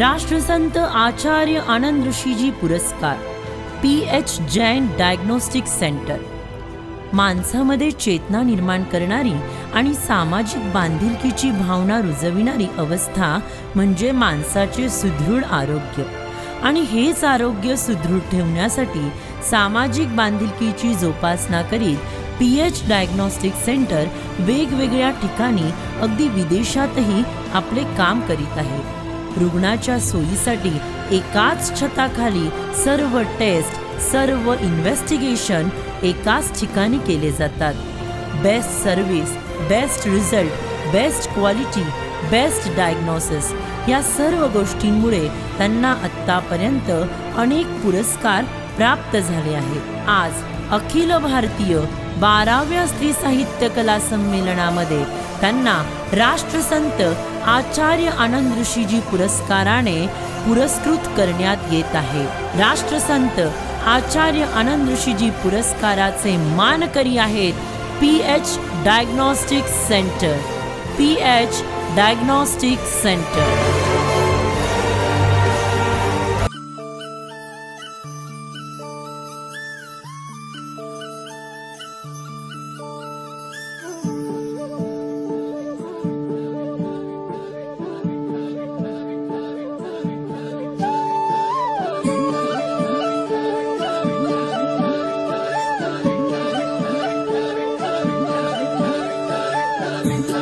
राष्ट्रसंत आचार्य आनंद ऋषीजी पुरस्कार P H Jain diagnostic centre. माणसामध्ये चेतना निर्माण करणारी आणि सामाजिक बांधिलकीची भावना रुजविणारी अवस्था म्हणजे माणसाचे सुदृढ आरोग्य. आणि हेच आरोग्य सुदृढ ठेवण्यासाठी सामाजिक बांधिलकीची जोपासना करीत पी एच डायग्नॉस्टिक सेंटर वेगवेगळ्या ठिकाणी अगदी विदेशातही आपले काम करीत आहे. रुग्णाच्या सोयीसाठी एकाच छताखाली सर्व टेस्ट सर्व इन्व्हेस्टिगेशन एकाच ठिकाणी केले जातात. Best service best result best quality best diagnosis या सर्व गोष्टींमुळे त्यांना आत्तापर्यंत अनेक पुरस्कार प्राप्त झाले आहेत. आज अखिल भारतीय बाराव्या स्त्री साहित्य कला संमेलनामध्ये त्यांना राष्ट्रसंत आचार्य आनंद ऋषीजी पुरस्काराने पुरस्कृत करण्यात येत आहे. राष्ट्रसंत आचार्य आनंद ऋषीजी पुरस्काराचे मानकरी आहेत P H diagnostic centre. P H diagnostic centre. Thank.